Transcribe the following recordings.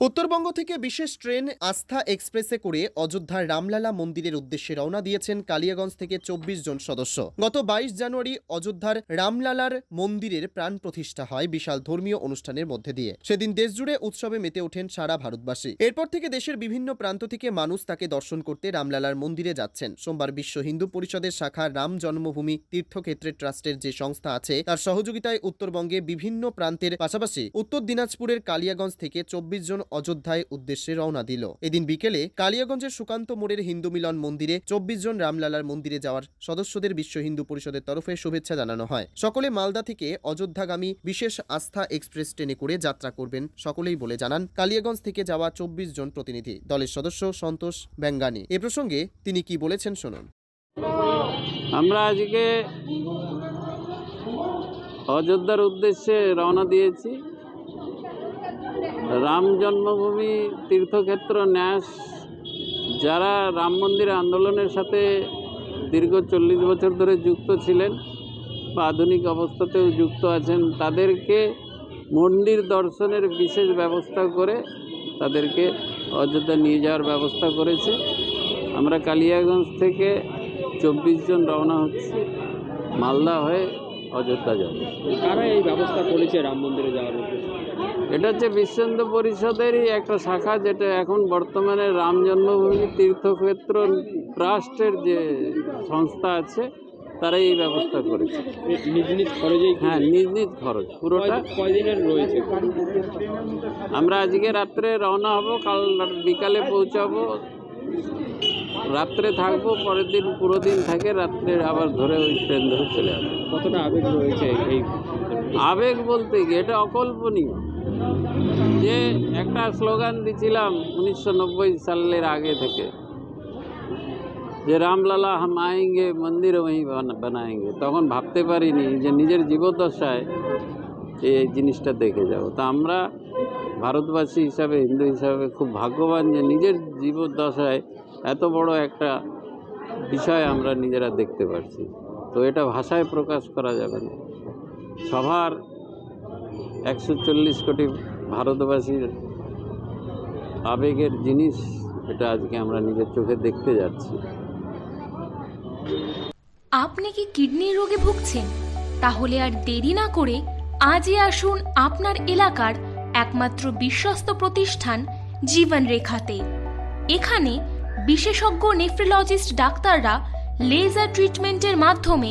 উত্তরবঙ্গ থেকে বিশেষ ট্রেন আস্থা এক্সপ্রেসে করে অযোধ্যার রামলালা মন্দিরের উদ্দেশ্যে রওনা দিয়েছেন কালিয়াগঞ্জ থেকে চব্বিশ জন সদস্য। গত বাইশ জানুয়ারি অযোধ্যার রামলালার মন্দিরের প্রাণ প্রতিষ্ঠা হয় বিশাল ধর্মীয় অনুষ্ঠানের মধ্যে দিয়ে। সেদিন দেশজুড়ে উৎসবে মেতে ওঠেন সারা ভারতবাসী। এরপর থেকে দেশের বিভিন্ন প্রান্ত থেকে মানুষ তাকে দর্শন করতে রামলালার মন্দিরে যাচ্ছেন। সোমবার বিশ্ব হিন্দু পরিষদের শাখা রাম জন্মভূমি তীর্থক্ষেত্রের ট্রাস্টের যে সংস্থা আছে, তার সহযোগিতায় উত্তরবঙ্গে বিভিন্ন প্রান্তের পাশাপাশি উত্তর দিনাজপুরের কালিয়াগঞ্জ থেকে চব্বিশ জন অযোধ্যায় উদ্দেশ্যে রওনা দিল। এদিন বিকেলে কালিয়াগঞ্জের সুকান্ত মোড়ের হিন্দু মিলন মন্দিরে চব্বিশ জন রামলালার মন্দিরে যাওয়ার সদস্যদের বিশ্ব হিন্দু পরিষদের তরফে শুভেচ্ছা জানানো হয়। সকলে মালদা থেকে অযোধ্যাগামী বিশেষ আস্থা এক্সপ্রেস ট্রেনে করে যাত্রা করবেন সকলেই বলে জানান কালিয়াগঞ্জ থেকে যাওয়া চব্বিশ জন প্রতিনিধি। দলের সদস্য সন্তোষ ব্যাঙ্গানী। এ প্রসঙ্গে তিনি কি বলেছেন শুনুন। আমরা আজকে অযোধ্যার উদ্দেশ্যে রওনা দিয়েছি। রাম জন্মভূমি তীর্থক্ষেত্র ন্যাস, যারা রাম মন্দির আন্দোলনের সাথে দীর্ঘ চল্লিশ বছর ধরে যুক্ত ছিলেন বা আধুনিক অবস্থাতেও যুক্ত আছেন, তাদেরকে মন্দির দর্শনের বিশেষ ব্যবস্থা করে তাদেরকে অযোধ্যা নিয়ে যাওয়ার ব্যবস্থা করেছে। আমরা কালিয়াগঞ্জ থেকে চব্বিশ জন রওনা হচ্ছি, মালদা হয়ে অযোধ্যা যাব। কারা এই ব্যবস্থা করেছে রাম মন্দিরে যাওয়ার এটা হচ্ছে বিশ্ব হিন্দু পরিষদেরই একটা শাখা যেটা এখন বর্তমানে রাম জন্মভূমি তীর্থক্ষেত্র ট্রাস্টের যে সংস্থা আছে তারা এই ব্যবস্থা করেছে। নিজ নিজ খরচেই হ্যাঁ নিজ নিজ খরচ পুরোটা। কয়দিনের রয়েছে? আমরা আজকে রাত্রে রওনা হব কাল বিকালে পৌঁছাবো। রাত্রে থাকব পরের দিন পুরো দিন থাকে রাত্রে আবার ধরে ওই ট্রেন ধরে চলে আসব। কতটা আবেগ রয়েছে এই আবেগ বলতে কি? এটা অকল্পনীয়। যে একটা স্লোগান দিছিলাম উনিশশো নব্বই সালের আগে থেকে, যে রামলালা হাম আয়েঙ্গে, মন্দির ওই বানায়েঙ্গে। তখন ভাবতে পারিনি যে নিজের জীবদ্দশায় এই জিনিসটা দেখে যাব। তা আমরা ভারতবাসী হিসাবে, হিন্দু হিসাবে খুব ভাগ্যবান যে নিজের জীবদ্দশায় এত বড় একটা বিষয় আমরা নিজেরা দেখতে পারছি। তো এটা ভাষায় প্রকাশ করা যাবে না। সবার একশো চল্লিশ কোটি ভারতবাসীর আবেগের জিনিস, এটা আজকে আমরা নিজের চোখে দেখতে যাচ্ছি। আপনি কি কিডনির রোগে ভুগছেন? তাহলে আর দেরি না করে আজই আসুন আপনার এলাকার একমাত্র বিশ্বস্ত প্রতিষ্ঠান জীবন রেখাতে এখানে বিশেষজ্ঞ নেফ্রোলজিস্ট ডাক্তাররা লেজার ট্রিটমেন্টের মাধ্যমে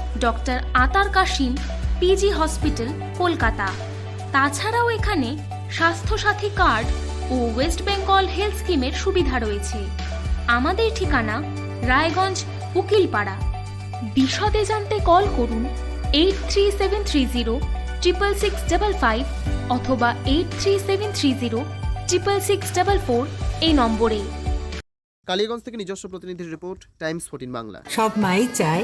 ডক্টর আতার কাশিম পিজি হসপিটাল কলকাতা। তাছাড়াও এখানে স্বাস্থ্যসাথী কার্ড ও ওয়েস্ট বেঙ্গল হেলথ স্কিমের সুবিধা রয়েছে। আমাদের ঠিকানা রায়গঞ্জ উকিলপাড়া। বিশদে জানতে কল করুন eight three seven three zero triple six double five অথবা eight three seven three zero triple six double four এই নম্বরে। কালিয়াগঞ্জ থেকে নিজস্ব প্রতিনিধির রিপোর্ট টাইমস ফোর্টিন বাংলা। সব মাই চায়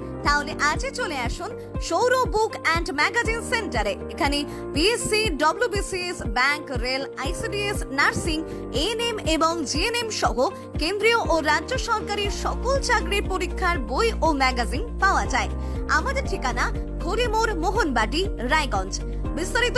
তাহলে আজই চলে আসুন সৌর বুক অ্যান্ড ম্যাগাজিন সেন্টারে। এখানে BSc WBCS bank, rail, ICDS, nursing ANM এবং জিএনএম সহ কেন্দ্রীয় ও রাজ্য সরকারের সকল চাকরির পরীক্ষার বই ও ম্যাগাজিন পাওয়া যায়। আমাদের ঠিকানা খড়িমোড় মোহনবাটি, রায়গঞ্জ। বিস্তারিত